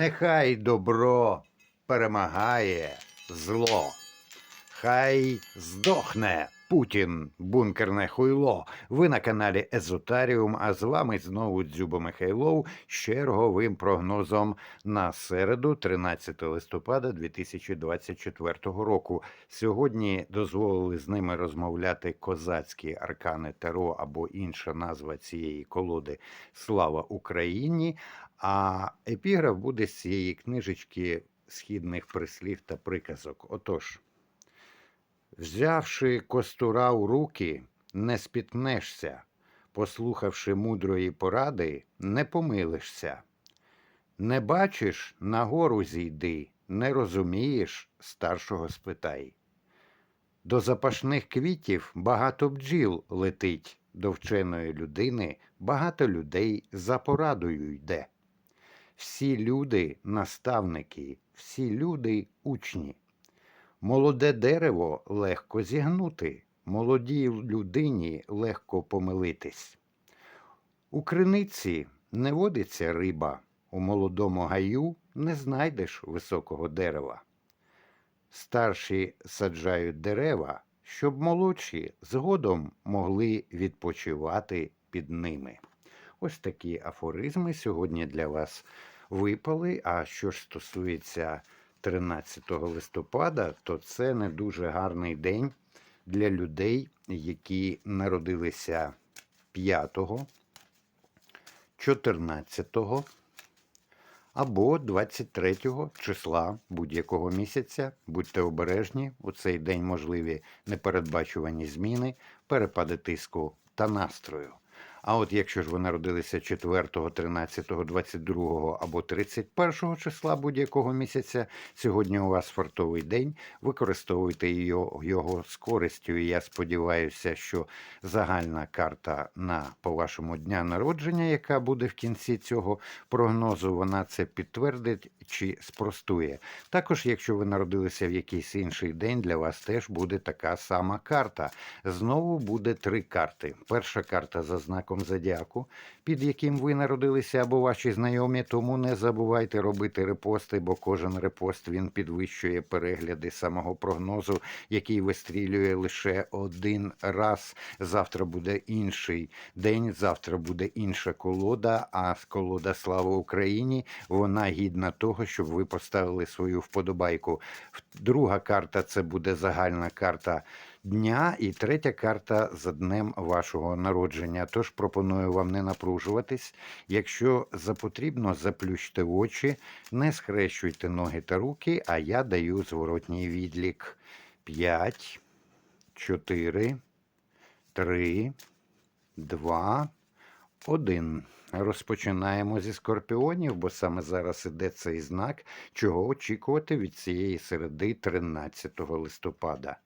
Нехай добро перемагає зло. Хай здохне Путін, бункерне хуйло. Ви на каналі Езотаріум, а з вами знову Дзюба Михайлов з черговим прогнозом на середу, 13 листопада 2024 року. Сьогодні дозволили з ними розмовляти козацькі аркани Таро або інша назва цієї колоди Слава Україні. А епіграф буде з цієї книжечки східних прислів та приказок. Отож, взявши костура у руки, не спітнешся, послухавши мудрої поради, не помилишся. Не бачиш, нагору зійди, не розумієш, старшого спитай. До запашних квітів багато бджіл летить, до вченої людини багато людей за порадою йде. Всі люди наставники, всі люди учні. Молоде дерево легко зігнути, молодій людині легко помилитись. У криниці не водиться риба, у молодому гаю не знайдеш високого дерева. Старші саджають дерева, щоб молодші згодом могли відпочивати під ними. Ось такі афоризми сьогодні для вас випали. А що ж стосується 13 листопада, то це не дуже гарний день для людей, які народилися 5, 14 або 23 числа будь-якого місяця. Будьте обережні, у цей день можливі непередбачувані зміни, перепади тиску та настрою. А от якщо ж ви народилися 4, 13, 22 або 31 числа будь-якого місяця, сьогодні у вас фартовий день, використовуйте його, з користю. І я сподіваюся, що загальна карта на по вашому дня народження, яка буде в кінці цього прогнозу, вона це підтвердить чи спростує. Також, якщо ви народилися в якийсь інший день, для вас теж буде така сама карта. Знову буде три карти. Перша карта за знаком зодіаку, під яким ви народилися або ваші знайомі, тому не забувайте робити репости, бо кожен репост він підвищує перегляди самого прогнозу, який вистрілює лише один раз. Завтра буде інший день, завтра буде інша колода. А колода Слава Україні вона гідна того, щоб ви поставили свою вподобайку. Друга карта це буде загальна карта дня, і третя карта за днем вашого народження. Тож пропоную вам не напружуватись. Якщо запотрібно, заплющте очі, не схрещуйте ноги та руки, а я даю зворотній відлік. 5, 4, 3, 2, 1. Розпочинаємо зі скорпіонів, бо саме зараз іде цей знак, чого очікувати від цієї середи 13 листопада.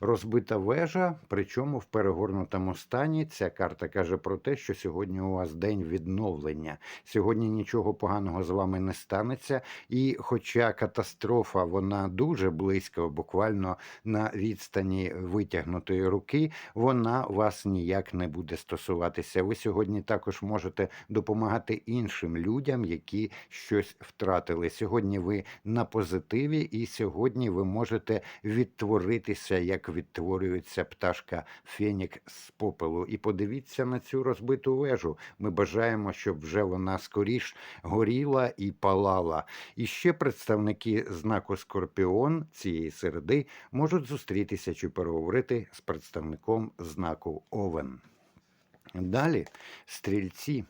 Розбита вежа, причому в перегорнутому стані ця карта каже про те, що сьогодні у вас день відновлення. Сьогодні нічого поганого з вами не станеться. І хоча катастрофа вона дуже близько, буквально на відстані витягнутої руки, вона вас ніяк не буде стосуватися. Ви сьогодні також можете допомагати іншим людям, які щось втратили. Сьогодні ви на позитиві, і сьогодні ви можете відтворитися як відтворюється пташка Фенік з попелу. І подивіться на цю розбиту вежу. Ми бажаємо, щоб вже вона скоріш горіла і палала. І ще представники знаку Скорпіон цієї середи можуть зустрітися чи переговорити з представником знаку Овен. Далі стрільці.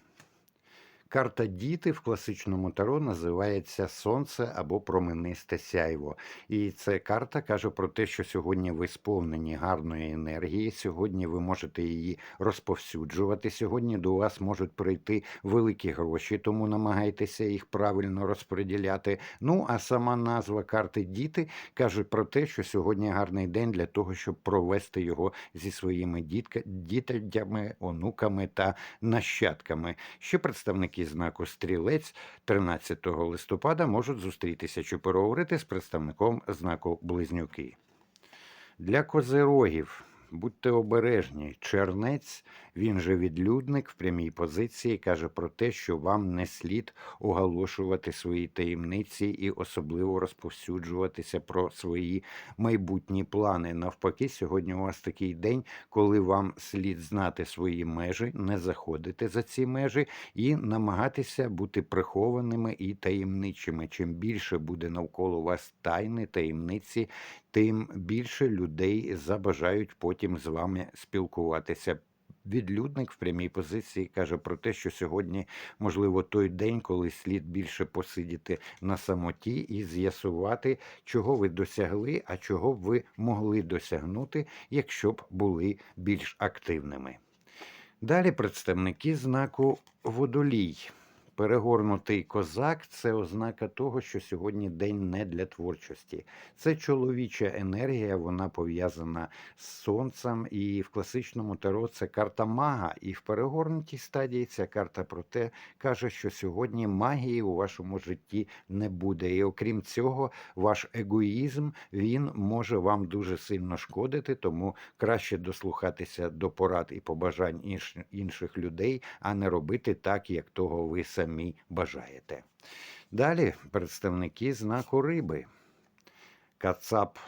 Карта діти в класичному таро називається Сонце або променисте сяйво. І ця карта каже про те, що сьогодні ви сповнені гарної енергії, сьогодні ви можете її розповсюджувати. Сьогодні до вас можуть прийти великі гроші, тому намагайтеся їх правильно розподіляти. Ну а сама назва карти Діти каже про те, що сьогодні гарний день для того, щоб провести його зі своїми дітка, дітями, онуками та нащадками. Ще представники знаку Стрілець 13 листопада можуть зустрітися чи переговорити з представником знаку Близнюки. Для козирогів будьте обережні. Чернець Він же відлюдник в прямій позиції каже про те, що вам не слід оголошувати свої таємниці і особливо розповсюджуватися про свої майбутні плани. Навпаки, сьогодні у вас такий день, коли вам слід знати свої межі, не заходити за ці межі і намагатися бути прихованими і таємничими. Чим більше буде навколо вас тайни, таємниці, тим більше людей забажають потім з вами спілкуватися. Відлюдник в прямій позиції каже про те, що сьогодні, можливо, той день, коли слід більше посидіти на самоті і з'ясувати, чого ви досягли, а чого б ви могли досягнути, якщо б були більш активними. Далі представники знаку водолій. Перегорнутий козак це ознака того, що сьогодні день не для творчості. Це чоловіча енергія, вона пов'язана з сонцем, і в класичному таро це карта мага. І в перегорнутій стадії ця карта про те каже, що сьогодні магії у вашому житті не буде. І окрім цього, ваш егоїзм він може вам дуже сильно шкодити, тому краще дослухатися до порад і побажань інших людей, а не робити так, як того ви самі бажаєте. Далі представники знаку риби. Кацап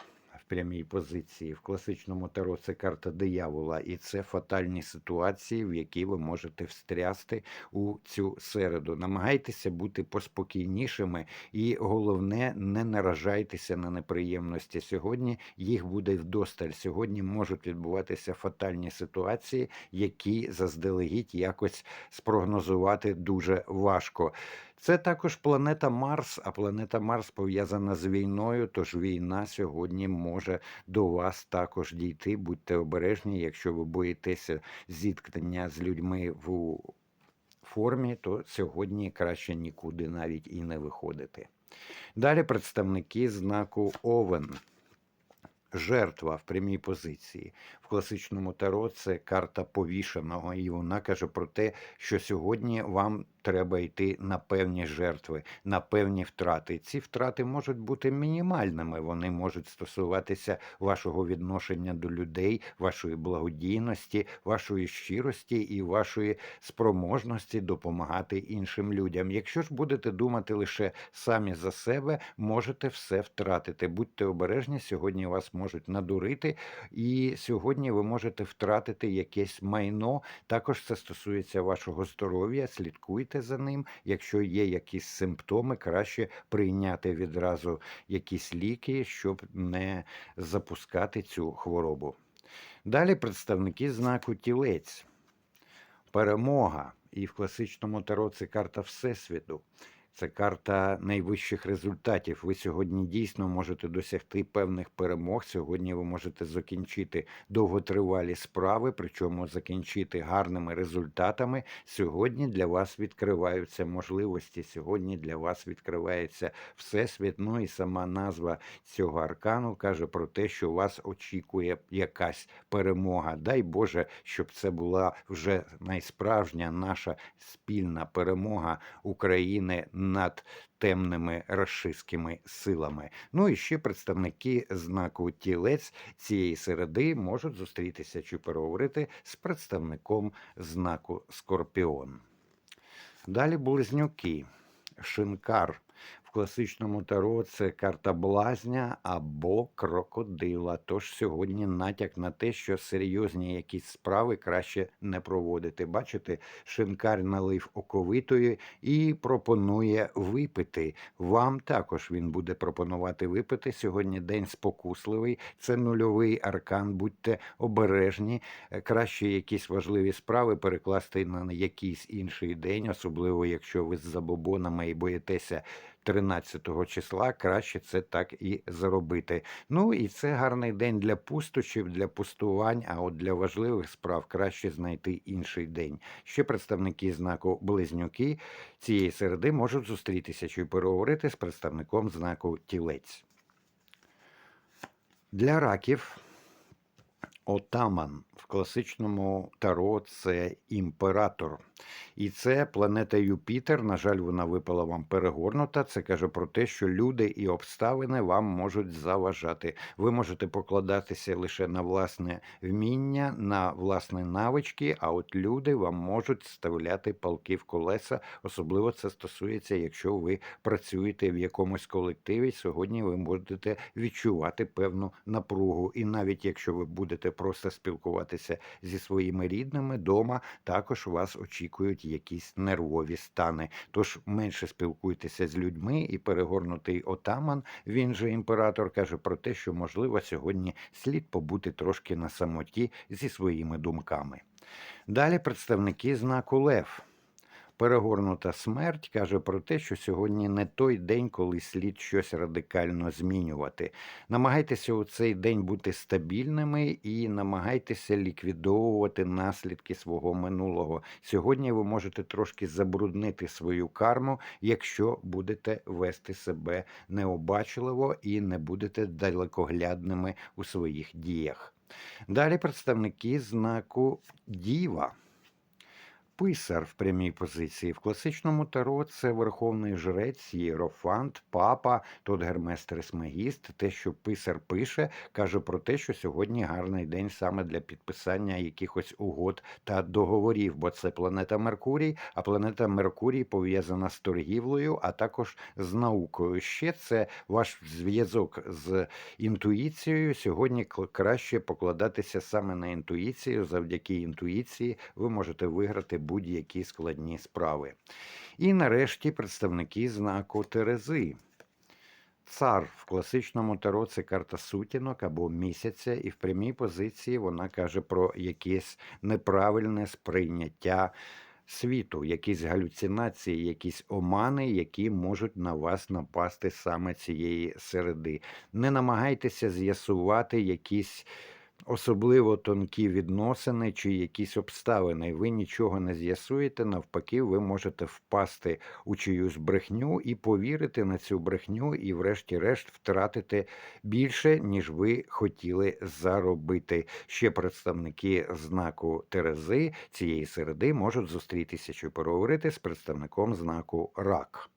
прямій позиції. В класичному таро це карта диявола, і це фатальні ситуації, в які ви можете встрясти у цю середу. Намагайтеся бути поспокійнішими, і головне, не наражайтеся на неприємності. Сьогодні їх буде вдосталь. Сьогодні можуть відбуватися фатальні ситуації, які заздалегідь якось спрогнозувати дуже важко. Це також планета Марс, а планета Марс пов'язана з війною, тож війна сьогодні може до вас також дійти. Будьте обережні, якщо ви боїтеся зіткнення з людьми в формі, то сьогодні краще нікуди навіть і не виходити. Далі представники знаку Овен. Жертва в прямій позиції. В класичному таро це карта повішеного, і вона каже про те, що сьогодні вам треба йти на певні жертви, на певні втрати. Ці втрати можуть бути мінімальними. Вони можуть стосуватися вашого відношення до людей, вашої благодійності, вашої щирості і вашої спроможності допомагати іншим людям. Якщо ж будете думати лише самі за себе, можете все втратити. Будьте обережні, сьогодні вас можуть надурити, і сьогодні ви можете втратити якесь майно. Також це стосується вашого здоров'я. Слідкуйте за ним. Якщо є якісь симптоми, краще прийняти відразу якісь ліки, щоб не запускати цю хворобу. Далі представники знаку тілець. Перемога. І в класичному таро це карта Всесвіту. Це карта найвищих результатів. Ви сьогодні дійсно можете досягти певних перемог. Сьогодні ви можете закінчити довготривалі справи, причому закінчити гарними результатами. Сьогодні для вас відкриваються можливості. Сьогодні для вас відкривається всесвіт. Ну і сама назва цього аркану каже про те, що вас очікує якась перемога. Дай Боже, щоб це була вже найсправжня наша спільна перемога України над темними рашистськими силами. Ну і ще представники знаку тілець цієї середи можуть зустрітися чи переговорити з представником знаку Скорпіон. Далі близнюки. Шинкар. Класичному таро це карта блазня або крокодила. Тож сьогодні натяк на те, що серйозні якісь справи краще не проводити. Бачите, шинкар налив оковитої і пропонує випити. Вам також він буде пропонувати випити. Сьогодні день спокусливий, це нульовий аркан. Будьте обережні. Е, Краще якісь важливі справи перекласти на якийсь інший день, особливо якщо ви з забобонами і боїтеся 13 числа, краще це так і зробити. Ну і це гарний день для пустощів, для пустувань, а от для важливих справ краще знайти інший день. Ще представники знаку Близнюки цієї середи можуть зустрітися чи переговорити з представником знаку Тілець. Для раків Отаман в класичному таро це імператор. І це планета Юпітер. На жаль, вона випала вам перегорнута. Це каже про те, що люди і обставини вам можуть заважати. Ви можете покладатися лише на власне вміння, на власні навички, а от люди вам можуть вставляти палки в колеса. Особливо це стосується, якщо ви працюєте в якомусь колективі. Сьогодні ви можете відчувати певну напругу. І навіть якщо ви будете просто спілкуватися зі своїми рідними дома, також вас очікують якісь нервові стани. Тож менше спілкуйтеся з людьми, і перегорнутий отаман, він же імператор, каже про те, що можливо сьогодні слід побути трошки на самоті зі своїми думками. Далі представники знаку Лев. Перегорнута смерть каже про те, що сьогодні не той день, коли слід щось радикально змінювати. Намагайтеся у цей день бути стабільними і намагайтеся ліквідовувати наслідки свого минулого. Сьогодні ви можете трошки забруднити свою карму, якщо будете вести себе необачливо і не будете далекоглядними у своїх діях. Далі представники знаку Діва. Писар в прямій позиції. В класичному таро це верховний жрець, єрофант, папа, тут Гермес Трисмегіст. Те, що писар пише, каже про те, що сьогодні гарний день саме для підписання якихось угод та договорів, бо це планета Меркурій, а планета Меркурій пов'язана з торгівлею, а також з наукою. Ще це ваш зв'язок з інтуїцією. Сьогодні краще покладатися саме на інтуїцію. Завдяки інтуїції ви можете виграти будь-які складні справи. І нарешті представники знаку Терези. Цар в класичному таро це карта сутінок або місяця, і в прямій позиції вона каже про якесь неправильне сприйняття світу, якісь галюцинації, якісь омани, які можуть на вас напасти саме цієї середи. Не намагайтеся з'ясувати якісь особливо тонкі відносини чи якісь обставини. Ви нічого не з'ясуєте. Навпаки, ви можете впасти у чиюсь брехню і повірити на цю брехню, і, врешті-решт, втратити більше, ніж ви хотіли заробити. Ще представники знаку Терези цієї середи можуть зустрітися чи поговорити з представником знаку Рак.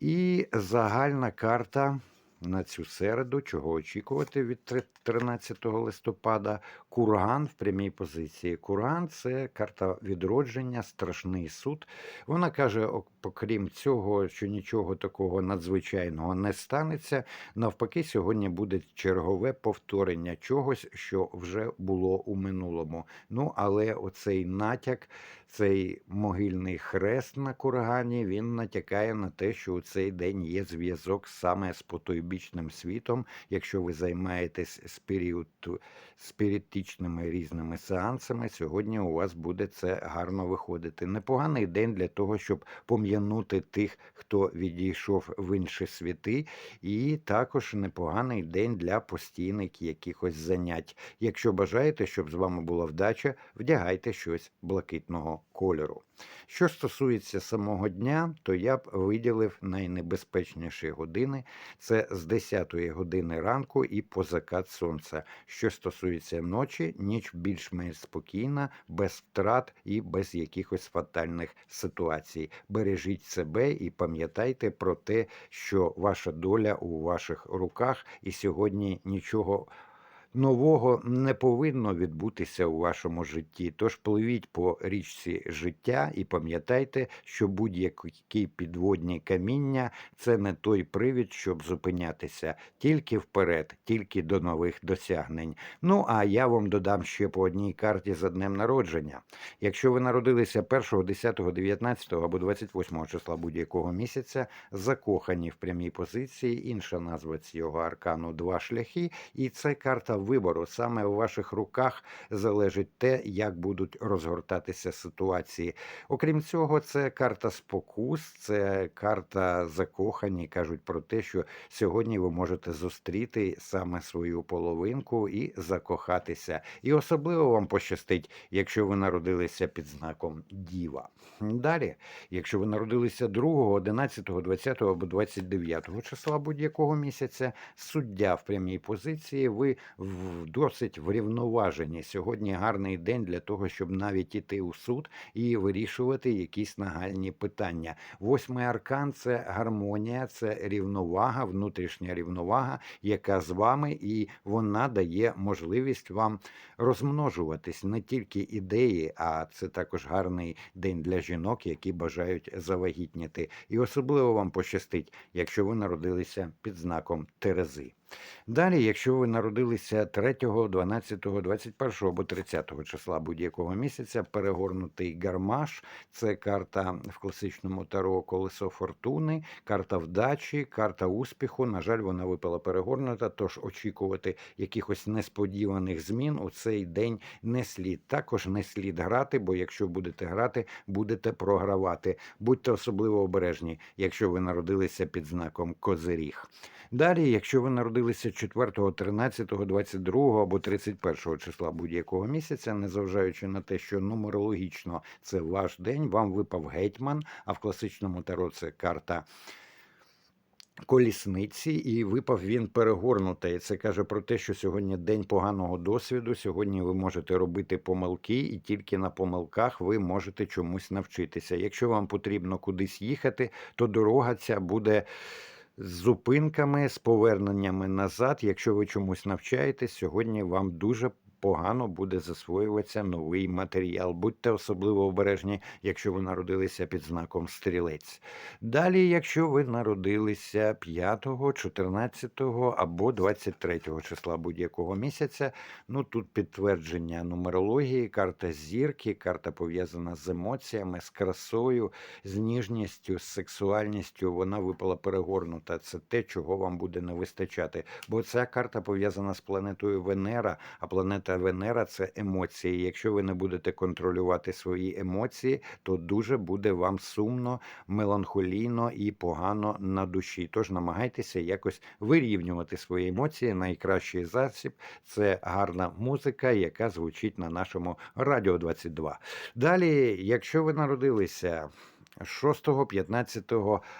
І загальна карта на цю середу, чого очікувати від 13 листопада. Курган в прямій позиції. Курган це карта відродження, страшний суд. Вона каже, окрім цього, що нічого такого надзвичайного не станеться. Навпаки, сьогодні буде чергове повторення чогось, що вже було у минулому. Ну, але оцей натяк, цей могильний хрест на кургані, він натякає на те, що у цей день є зв'язок саме з потойбічним світом. Якщо ви займаєтесь спіріт, спіритичними різними сеансами, сьогодні у вас буде це гарно виходити. Непоганий день для того, щоб пом'янути тих, хто відійшов в інші світи, і також непоганий день для постійних якихось занять. Якщо бажаєте, щоб з вами була вдача, вдягайте щось блакитного кольору. Що стосується самого дня, то я б виділив найнебезпечніші години це з 10 години ранку і по закат сонця. Що стосується ночі, ніч більш-менш спокійна, без втрат і без якихось фатальних ситуацій. Бережіть себе і пам'ятайте про те, що ваша доля у ваших руках, і сьогодні нічого. Нового не повинно відбутися у вашому житті. Тож пливіть по річці життя і пам'ятайте, що будь-які підводні каміння це не той привід, щоб зупинятися. Тільки вперед, тільки до нових досягнень. Ну а я вам додам ще по одній карті за днем народження. Якщо ви народилися 1, 10, 19 або 28 числа будь-якого місяця, закохані в прямій позиції, інша назва цього аркану два шляхи, і це карта вибору. Саме у ваших руках залежить те, як будуть розгортатися ситуації. Окрім цього, це карта спокус, це карта закохані. кажуть про те, що сьогодні ви можете зустріти саме свою половинку і закохатися. І особливо вам пощастить, якщо ви народилися під знаком Діва. Далі, якщо ви народилися 2, 11, 20 або 29 числа будь-якого місяця, суддя в прямій позиції, ви в досить врівноважені. Сьогодні гарний день для того, щоб навіть іти у суд і вирішувати якісь нагальні питання. Восьмий аркан це гармонія, це рівновага, внутрішня рівновага, яка з вами, і вона дає можливість вам розмножуватись не тільки ідеї, а це також гарний день для жінок, які бажають завагітніти. І особливо вам пощастить, якщо ви народилися під знаком Терези. Далі, якщо ви народилися 3, 12, 21 або 30 числа будь-якого місяця, перегорнутий гармаш це карта в класичному таро колесо фортуни, карта вдачі, карта успіху. На жаль, вона випала перегорнута, тож очікувати якихось несподіваних змін у цей день не слід. Також не слід грати, бо якщо будете грати, будете програвати. Будьте особливо обережні, якщо ви народилися під знаком Козиріг. Далі, якщо ви народилися 4, 13, 22 або 31 числа будь-якого місяця, незважаючи на те, що нумерологічно це ваш день, вам випав гетьман, а в класичному таро це карта. Колісниці, і випав він перегорнутий. Це каже про те, що сьогодні день поганого досвіду. Сьогодні ви можете робити помилки, і тільки на помилках ви можете чомусь навчитися. Якщо вам потрібно кудись їхати, то дорога ця буде з зупинками, з поверненнями назад. Якщо ви чомусь навчаєтесь, сьогодні вам дуже погано буде засвоюватися новий матеріал. Будьте особливо обережні, якщо ви народилися під знаком стрілець. Далі, якщо ви народилися 5, 14 або 23 числа будь-якого місяця, ну тут підтвердження нумерології, карта зірки, карта пов'язана з емоціями, з красою, з ніжністю, з сексуальністю. Вона випала перегорнута. Це те, чого вам буде не вистачати. Бо ця карта пов'язана з планетою Венера, а планета Венера це емоції. Якщо ви не будете контролювати свої емоції, то дуже буде вам сумно, меланхолійно і погано на душі. Тож намагайтеся якось вирівнювати свої емоції. Найкращий засіб це гарна музика, яка звучить на нашому радіо 22. Далі, якщо ви народилися. 6, 15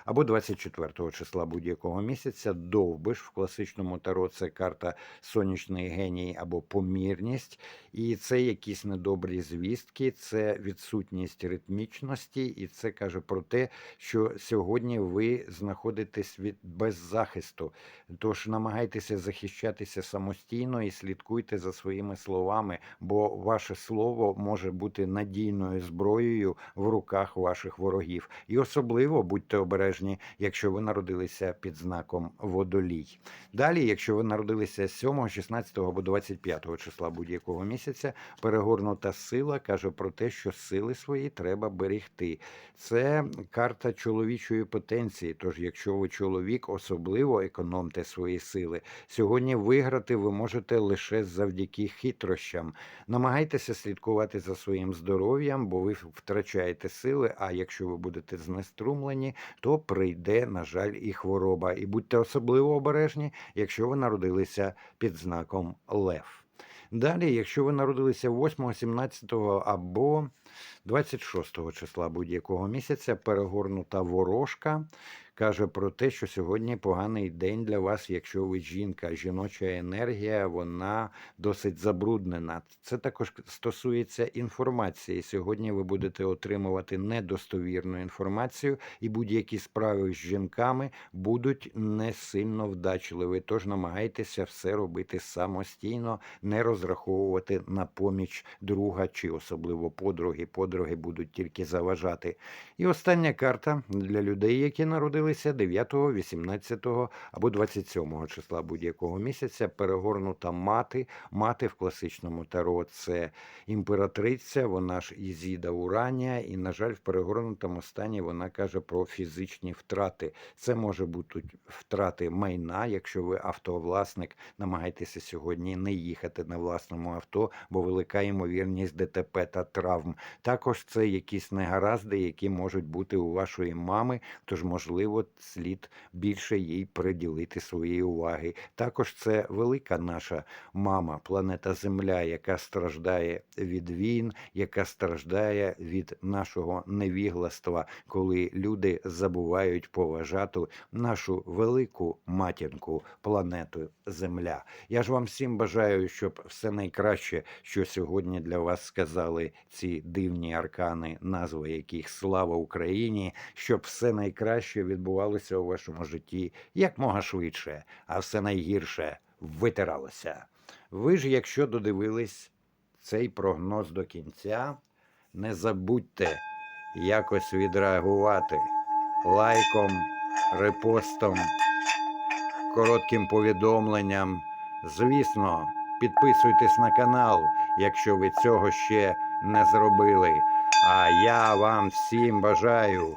або 24 числа будь-якого місяця довбиш в класичному таро це карта сонячний геній або помірність, і це якісь недобрі звістки, це відсутність ритмічності, і це каже про те, що сьогодні ви знаходитесь від без захисту. Тож намагайтеся захищатися самостійно і слідкуйте за своїми словами, бо ваше слово може бути надійною зброєю в руках ваших ворогів. І особливо будьте обережні, якщо ви народилися під знаком водолій. Далі, якщо ви народилися 7, 16 або 25 числа будь-якого місяця, перегорнута сила каже про те, що сили свої треба берегти. Це карта чоловічої потенції. Тож, якщо ви чоловік, особливо економте свої сили. Сьогодні виграти ви можете лише завдяки хитрощам. Намагайтеся слідкувати за своїм здоров'ям, бо ви втрачаєте сили. А якщо ви будете знеструмлені, то прийде, на жаль, і хвороба. І будьте особливо обережні, якщо ви народилися під знаком Лев. Далі, якщо ви народилися 8, 17 або 26 числа будь-якого місяця, перегорнута ворожка каже про те, що сьогодні поганий день для вас, якщо ви жінка. Жіноча енергія, вона досить забруднена. Це також стосується інформації. Сьогодні ви будете отримувати недостовірну інформацію, і будь-які справи з жінками будуть не сильно вдачливі. Тож намагайтеся все робити самостійно, не розраховувати на поміч друга чи особливо подруги. Подруги будуть тільки заважати. І остання карта для людей, які народилися 9, 18 або 27 числа будь-якого місяця. Перегорнута мати. Мати в класичному таро це імператриця, вона ж Ізіда Уранія, і, на жаль, в перегорнутому стані вона каже про фізичні втрати. Це може бути втрати майна, якщо ви автовласник, намагайтеся сьогодні не їхати на власному авто, бо велика ймовірність ДТП та травм. Також це якісь негаразди, які можуть бути у вашої мами, тож, можливо, можливо, слід більше їй приділити своєї уваги. Також це велика наша мама, планета Земля, яка страждає від війн, яка страждає від нашого невігластва, коли люди забувають поважати нашу велику матінку планету Земля. Я ж вам всім бажаю, щоб все найкраще, що сьогодні для вас сказали ці дивні аркани, назви яких слава Україні, щоб все найкраще відбувалося у вашому житті якмога швидше, а все найгірше витиралося. Ви ж, якщо додивились цей прогноз до кінця, не забудьте якось відреагувати лайком, репостом, коротким повідомленням. Звісно, підписуйтесь на канал, якщо ви цього ще не зробили. А я вам всім бажаю